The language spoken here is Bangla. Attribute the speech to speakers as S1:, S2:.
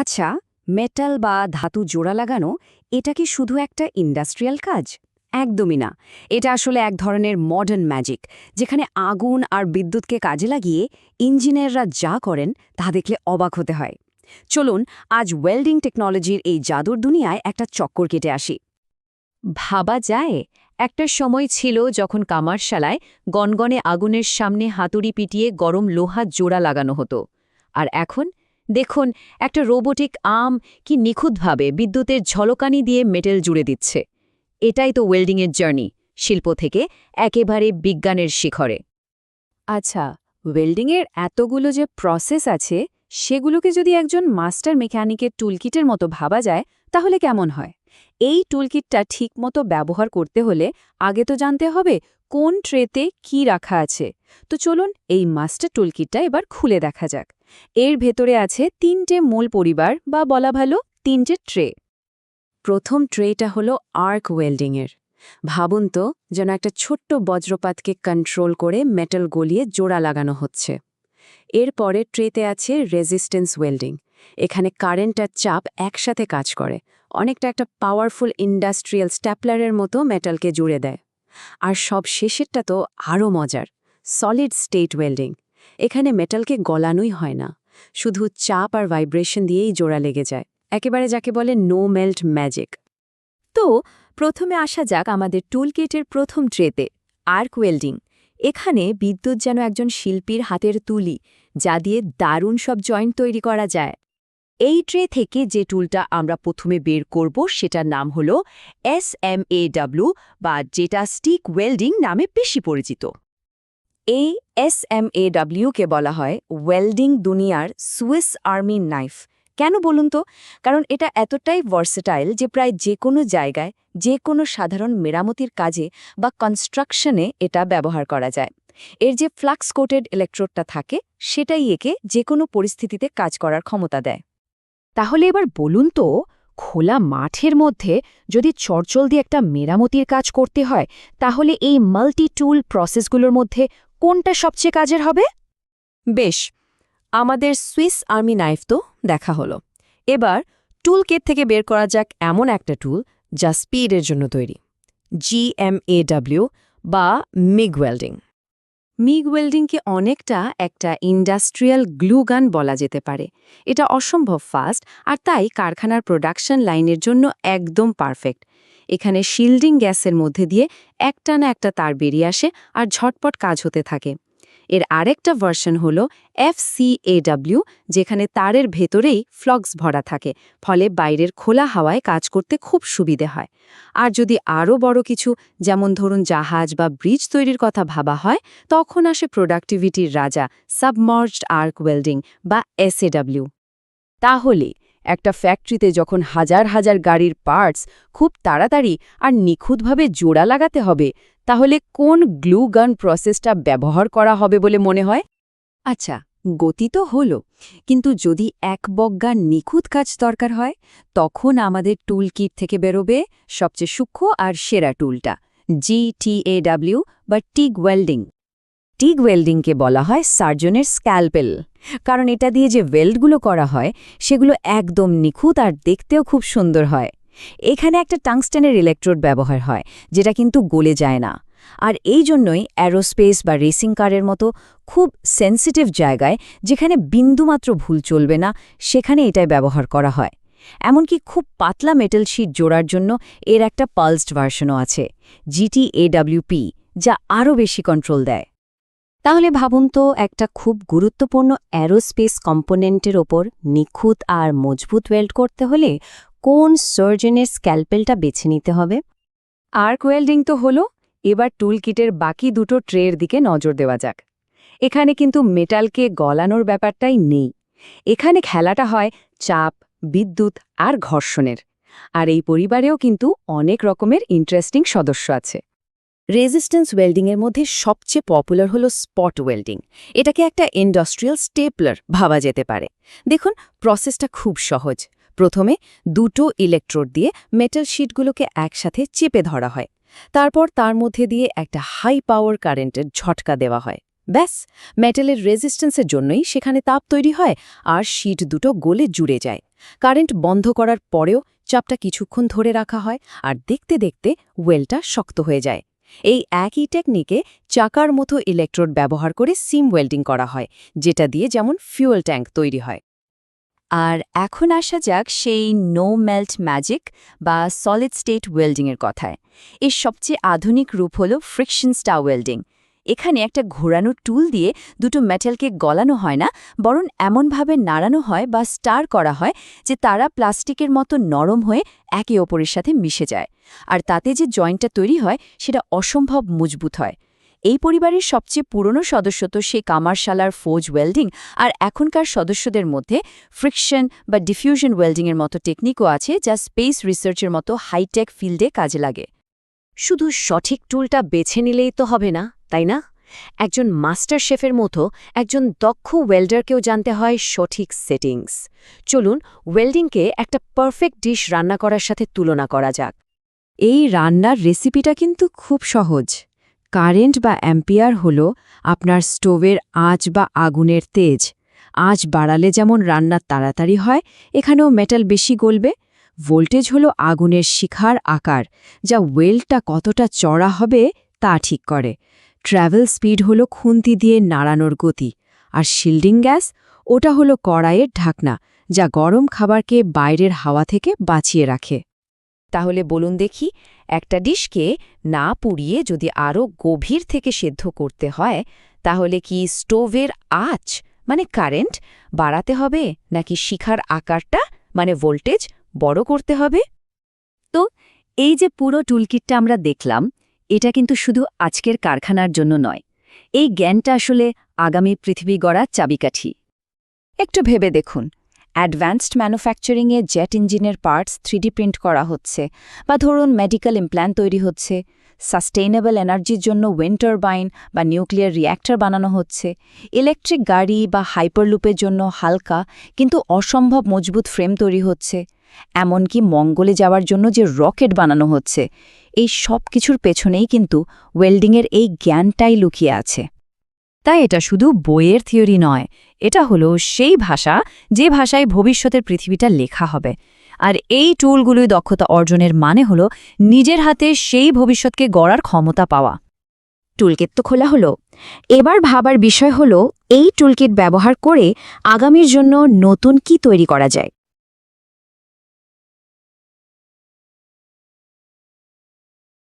S1: আচ্ছা মেটাল বা ধাতু জোড়া লাগানো, এটা কি শুধু একটা ইন্ডাস্ট্রিয়াল কাজ? একদমই না। এটা আসলে এক ধরনের মডার্ন ম্যাজিক যেখানে আগুন আর বিদ্যুৎকে কাজে লাগিয়ে ইঞ্জিনিয়াররা যা করেন, তা দেখলে অবাক হতে হয়। চলুন, আজ ওয়েল্ডিং টেকনোলজির এই জাদুর দুনিয়ায় একটা চক্কর কেটে আসি। ভাবা যায়, একটা সময় ছিল যখন কামারশালায় গনগনে আগুনের সামনে হাতুড়ি পিটিয়ে গরম লোহা জোড়া লাগানো হতো, আর এখন দেখুন, একটা রোবোটিক আম কি নিখুঁতভাবে বিদ্যুতের ঝলকানি দিয়ে মেটেল জুড়ে দিচ্ছে। এটাই তো ওয়েল্ডিংয়ের জার্নি, শিল্প থেকে একেবারে বিজ্ঞানের শিখরে। আচ্ছা ওয়েল্ডিংয়ের এতগুলো যে প্রসেস আছে, সেগুলোকে যদি একজন মাস্টার মেকানিকের টুলকিটের মতো ভাবা যায়, তাহলে কেমন হয়? এই টুলকিটটা ঠিকমতো ব্যবহার করতে হলে আগে তো জানতে হবে কোন ট্রেতে কি রাখা আছে। তো চলুন এই মাস্টার টুলকিটটা এবার খুলে দেখা যাক। এর ভেতরে আছে তিনটে মূল পরিবার বা বলা ভালো তিনটে ট্রে। প্রথম ট্রেটা হলো আর্ক ওয়েল্ডিংয়ের। ভাবুন তো, যেন একটা ছোট্ট বজ্রপাতকে কন্ট্রোল করে মেটাল গলিয়ে জোড়া লাগানো হচ্ছে। এরপরে ট্রেতে আছে রেজিস্ট্যান্স ওয়েল্ডিং। এখানে কারেন্ট আর চাপ একসাথে কাজ করে। অনেকটা একটা পাওয়ারফুল ইন্ডাস্ট্রিয়াল স্ট্যাপলারের মতো মেটালকে জুড়ে দেয়। আর সব শেষেরটা তো আরও মজার, সলিড স্টেট ওয়েল্ডিং। এখানে মেটালকে গলানোই হয় না। শুধু চাপ আর ভাইব্রেশন দিয়েই জোড়া লেগে যায়। একেবারে যাকে বলে নো মেল্ট ম্যাজিক। তো, প্রথমে আসা যাক আমাদের টুলকিটের প্রথম ট্রেতে, আর্ক ওয়েল্ডিং। এখানে বিদ্যুৎ যেন একজন শিল্পীর হাতের তুলি, যা দিয়ে দারুণ সব জয়েন্ট তৈরি করা যায়। এই ট্রে থেকে যে টুলটা আমরা প্রথমে বের করব, সেটার নাম হল এস এম এ ডাব্লু বা যেটা স্টিক ওয়েল্ডিং নামে বেশি পরিচিত। এই এস এম এ ডাব্লিউকে বলা হয় ওয়েল্ডিং দুনিয়ার সুইস আর্মি নাইফ কেন বলুন তো? কারণ এটা এতটাই ভার্সেটাইল যে প্রায় যে কোনো জায়গায়, যে কোনো সাধারণ মেরামতির কাজে বা কনস্ট্রাকশনে এটা ব্যবহার করা যায়। এর যে ফ্লাক্স কোটেড ইলেকট্রোডটা থাকে, সেটাই একে যে কোনো পরিস্থিতিতে কাজ করার ক্ষমতা দেয়। তাহলে এবার বলুন তো, খোলা মাঠের মধ্যে যদি চরচল দিয়ে একটা মেরামতির কাজ করতে হয়, তাহলে এই মাল্টি টুল প্রসেসগুলোর মধ্যে কোনটা সবচেয়ে কাজের হবে? বেশ, আমাদের সুইস আর্মি নাইফ তো, দেখা হলো। এবার টুল কেট থেকে বের করা যাক এমন একটা টুল যা স্পিডের জন্য তৈরি জিএমএডব্লিউ বা মিগ ওয়েল্ডিং। মিগ ওয়েল্ডিংকে অনেকটা একটা ইন্ডাস্ট্রিয়াল গ্লু গান বলা যেতে পারে। এটা অসম্ভব ফাস্ট আর তাই কারখানার প্রোডাকশন লাইনের জন্য একদম পারফেক্ট। এখানে শিল্ডিং গ্যাসের মধ্যে দিয়ে একটা না একটা তার বেরিয়ে আসে আর ঝটপট কাজ হতে থাকে। এর আরেকটা ভার্সন হল এফসিএডব্লিউ যেখানে তারের ভেতরেই ফ্লক্স ভরা থাকে, ফলে বাইরের খোলা হাওয়ায় কাজ করতে খুব সুবিধে হয়। আর যদি আরও বড় কিছু, যেমন ধরুন জাহাজ বা ব্রিজ তৈরির কথা ভাবা হয়, তখন আসে প্রোডাক্টিভিটির রাজা সাবমার্জড আর্ক ওয়েল্ডিং বা এসএডব্লিউ তাহলে একটা ফ্যাক্টরিতে যখন হাজার হাজার গাড়ির পার্টস খুব তাড়াতাড়ি আর নিখুঁতভাবে জোড়া লাগাতে হবে, তাহলে কোন গ্লু গান প্রসেসটা ব্যবহার করা হবে বলে মনে হয়? আচ্ছা গতি তো হল, কিন্তু যদি এক বজ্ঞার নিখুঁত কাজ দরকার হয়, তখন আমাদের টুল কিট থেকে বেরোবে সবচেয়ে সূক্ষ্ম আর সেরা টুলটা জিটিএডব্লিউ বা টিগ ওয়েল্ডিং টিগ ওয়েল্ডিংকে বলা হয় সার্জনের স্ক্যালপেল। কারণ এটা দিয়ে যে ওয়েল্ডগুলো করা হয়, সেগুলো একদম নিখুঁত আর দেখতেও খুব সুন্দর হয়। এখানে একটা টাংস্টেনের ইলেকট্রোড ব্যবহার হয়, যেটা কিন্তু গলে যায় না। আর এই জন্যই অ্যারোস্পেস বা রেসিং কারের মতো খুব সেন্সিটিভ জায়গায়, যেখানে বিন্দুমাত্র ভুল চলবে না, সেখানে এটাই ব্যবহার করা হয়। এমনকি খুব পাতলা মেটাল শিট জোড়ার জন্য এর একটা পালসড ভার্সনও আছে জিটিএডব্লিউপি যা আরও বেশি কন্ট্রোল দেয়। তাহলে ভাবুন তো, একটা খুব গুরুত্বপূর্ণ অ্যারোস্পেস কম্পোনেন্টের ওপর নিখুঁত আর মজবুত ওয়েল্ড করতে হলে কোন সার্জনের স্ক্যালপেলটা বেছে নিতে হবে? আর্ক ওয়েল্ডিং তো হলো, এবার টুল কিটের বাকি দুটো ট্রের দিকে নজর দেওয়া যাক। এখানে কিন্তু মেটালকে গলানোর ব্যাপারটাই নেই। এখানে খেলাটা হয় চাপ, বিদ্যুৎ আর ঘর্ষণের। আর এই পরিবারেও কিন্তু অনেক রকমের ইন্টারেস্টিং সদস্য আছে। রেজিস্ট্যান্স ওয়েল্ডিংয়ের মধ্যে সবচেয়ে পপুলার হলো স্পট ওয়েল্ডিং এটাকে একটা ইন্ডাস্ট্রিয়াল স্টেপলার ভাবা যেতে পারে। দেখুন প্রসেসটা খুব সহজ। প্রথমে দুটো ইলেকট্রোড দিয়ে মেটাল শিটগুলোকে একসাথে চেপে ধরা হয়। তারপর তার মধ্যে দিয়ে একটা হাই পাওয়ার কারেন্টের ঝটকা দেওয়া হয়। ব্যাস মেটালের রেজিস্ট্যান্সের জন্যই সেখানে তাপ তৈরি হয় আর শিট দুটো গোলে জুড়ে যায়। কারেন্ট বন্ধ করার পরেও চাপটা কিছুক্ষণ ধরে রাখা হয় আর দেখতে দেখতে ওয়েলটা শক্ত হয়ে যায়। এই একই টেকনিকে চাকার মতো ইলেকট্রোড ব্যবহার করে সিম ওয়েল্ডিং করা হয়, যেটা দিয়ে যেমন ফিউয়েল ট্যাঙ্ক তৈরি হয়। আর এখন আসা যাক সেই নো মেল্ট ম্যাজিক বা সলিড স্টেট ওয়েল্ডিংয়ের কথায়। এর সবচেয়ে আধুনিক রূপ হল ফ্রিকশন স্টার ওয়েল্ডিং এখানে একটা ঘোরানো টুল দিয়ে দুটো মেটালকে গলানো হয় না, বরং এমনভাবে নাড়ানো হয় বা স্টার করা হয় যে তারা প্লাস্টিকের মতো নরম হয়ে একে অপরের সাথে মিশে যায়। আর তাতে যে জয়েন্টটা তৈরি হয়, সেটা অসম্ভব মজবুত হয়। এই পরিবারের সবচেয়ে পুরনো সদস্য তো সেই কামারশালার ফোজ ওয়েল্ডিং, আর এখনকার সদস্যদের মধ্যে ফ্রিকশন বা ডিফিউশন ওয়েল্ডিংয়ের মতো টেকনিকও আছে যা স্পেস রিসার্চের মতো হাইটেক ফিল্ডে কাজে লাগে। শুধু সঠিক টুলটা বেছে নিলেই তো হবে না। তাই না? একজন মাস্টার শেফের মতো একজন দক্ষ ওয়েল্ডারকেও জানতে হয় সঠিক সেটিংস। চলুন ওয়েল্ডিংকে একটা পারফেক্ট ডিশ রান্না করার সাথে তুলনা করা যাক। এই রান্নার রেসিপিটা কিন্তু খুব সহজ। কারেন্ট বা অ্যাম্পিয়ার হল আপনার স্টোভের আঁচ বা আগুনের তেজ। আঁচ বাড়ালে যেমন রান্না তাড়াতাড়ি হয়, এখানেও মেটাল বেশি গলবে। ভোল্টেজ হল আগুনের শিখার আকার, যা ওয়েলটা কতটা চড়া হবে তা ঠিক করে। ট্র্যাভেল স্পিড হল খুন্তি দিয়ে নাড়ানোর গতি, আর শিল্ডিং গ্যাস ওটা হলো কড়াইয়ের ঢাকনা, যা গরম খাবারকে বাইরের হাওয়া থেকে বাঁচিয়ে রাখে। তাহলে বলুন দেখি, একটা ডিশকে না পুড়িয়ে যদি আরও গভীর থেকে সেদ্ধ করতে হয়, তাহলে কি স্টোভের আঁচ মানে কারেন্ট, বাড়াতে হবে, নাকি শিখার আকারটা মানে ভোল্টেজ, বড় করতে হবে? তো, এই যে পুরো টুলকিটটা আমরা দেখলাম এটা কিন্তু শুধু আজকের কারখানার জন্য নয়। এই জ্ঞানটা আসলে আগামী পৃথিবী গড়ার চাবিকাঠি। একটু ভেবে দেখুন, অ্যাডভান্সড ম্যানুফ্যাকচারিংয়ে জেট ইঞ্জিনের পার্টস থ্রিডি প্রিন্ট করা হচ্ছে বা ধরুন মেডিকেল ইমপ্ল্যান্ট তৈরি হচ্ছে, সাস্টেইনেবল এনার্জির জন্য উইন্ড টারবাইন বা নিউক্লিয়ার রিয়্যাক্টর বানানো হচ্ছে, ইলেকট্রিক গাড়ি বা হাইপারলুপের জন্য হালকা কিন্তু অসম্ভব মজবুত ফ্রেম তৈরি হচ্ছে এমনকি মঙ্গলে যাওয়ার জন্য যে রকেট বানানো হচ্ছে, এই সব কিছুর পেছনেই কিন্তু ওয়েল্ডিংয়ের এই জ্ঞানটাই লুকিয়ে আছে। তাই এটা শুধু বইয়ের থিওরি নয়, এটা হলো সেই ভাষা যে ভাষায় ভবিষ্যতের পৃথিবীটা লেখা হবে। আর এই টুলগুলোই দক্ষতা অর্জনের মানে হলো নিজের হাতে সেই ভবিষ্যৎকে গড়ার ক্ষমতা পাওয়া। টুলকিট তো খোলা হলো। এবার ভাবার বিষয় হলো, এই টুলকিট ব্যবহার করে আগামীর জন্য নতুন কি তৈরি করা যায়?